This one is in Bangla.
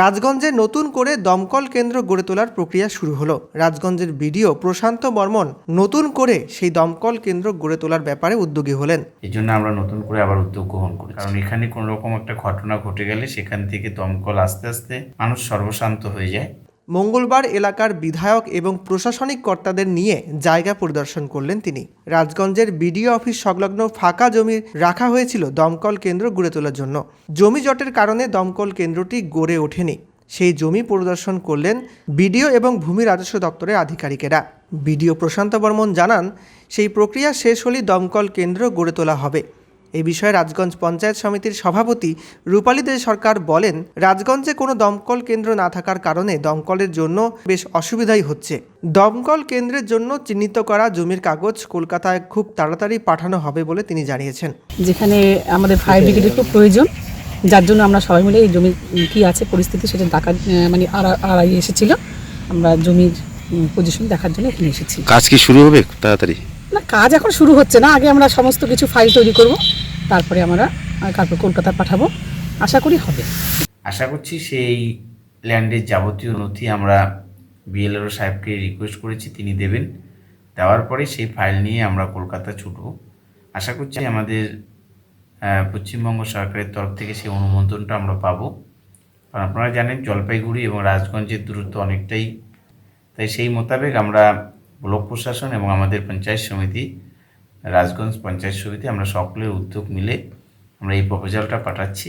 রাজগঞ্জে নতুন করে দমকল কেন্দ্র গড়ে তোলার প্রক্রিয়া শুরু হলো। রাজগঞ্জের বিডিও প্রশান্ত বর্মন নতুন করে সেই দমকল কেন্দ্র গড়ে তোলার ব্যাপারে উদ্যোগী হলেন। এই জন্য আমরা নতুন করে আবার উদ্যোগ গ্রহণ করি কারণ এখানে কোনো রকম একটা ঘটনা ঘটে গেলে সেখান থেকে দমকল আস্তে আস্তে মানুষ সর্বশান্ত হয়ে যায়। মঙ্গলবার এলাকার বিধায়ক এবং প্রশাসনিক কর্তাদের নিয়ে জায়গা পরিদর্শন করলেন তিনি। রাজগঞ্জের বিডিও অফিস সংলগ্ন ফাঁকা জমি রাখা হয়েছিল দমকল কেন্দ্র গড়ে তোলার জন্য। জমি জটের কারণে দমকল কেন্দ্রটি গড়ে ওঠেনি। সেই জমি পরিদর্শন করলেন বিডিও এবং ভূমি রাজস্ব দপ্তরের আধিকারিকেরা। বিডিও প্রশান্ত বর্মন জানান, সেই প্রক্রিয়া শেষ হলেই দমকল কেন্দ্র গড়ে তোলা হবে। এই বিষয়ে রাজগঞ্জ পঞ্চায়েত সমিতির সভাপতি রূপালী দে সরকার বলেন রাজগঞ্জে কোনো দমকল কেন্দ্র না থাকার কারণে দমকলের জন্য বেশ অসুবিধাই হচ্ছে। দমকল কেন্দ্রের জন্য চিহ্নিত করা জমির কাগজ কলকাতায় খুব তাড়াতাড়ি পাঠানো হবে বলে তিনি জানিয়েছেন। যেখানে আমাদের ফায়ার ব্রিগেডের খুব প্রয়োজন যার জন্য আমরা সবাই মিলে এই জমি কী আছে পরিস্থিতি সেটা টাকা মানে আড়া- আড়াই এসেছিল। আমরা জমির পজিশন দেখার জন্য এখানে এসেছি। কাজ কি শুরু হবে তাড়াতাড়ি? কাজ এখন শুরু হচ্ছে না, আগে আমরা সমস্ত কিছু ফাইল তৈরি করব, তারপরে আমরা তারপর কলকাতা পাঠাবো, আশা করি হবে। আশা করছি সেই ল্যান্ডের যাবতীয় নথি আমরা বিএলআরও সাহেবকে রিকোয়েস্ট করেছি, তিনি দেবেন। দেওয়ার পরে সেই ফাইল নিয়ে আমরা কলকাতা ছুটব। আশা করছি আমাদের পশ্চিমবঙ্গ সরকারের তরফ থেকে সেই অনুমোদনটা আমরা পাবো। কারণ আপনারা জানেন, জলপাইগুড়ি এবং রাজগঞ্জের দূরত্ব অনেকটাই, তাই সেই মোতাবেক আমরা ব্লক প্রশাসন এবং আমাদের পঞ্চায়েত সমিতি, রাজগঞ্জ পঞ্চায়েত সমিতি, আমরা সকলের উদ্যোগ মিলে আমরা এই প্রপোজালটা পাঠাচ্ছি।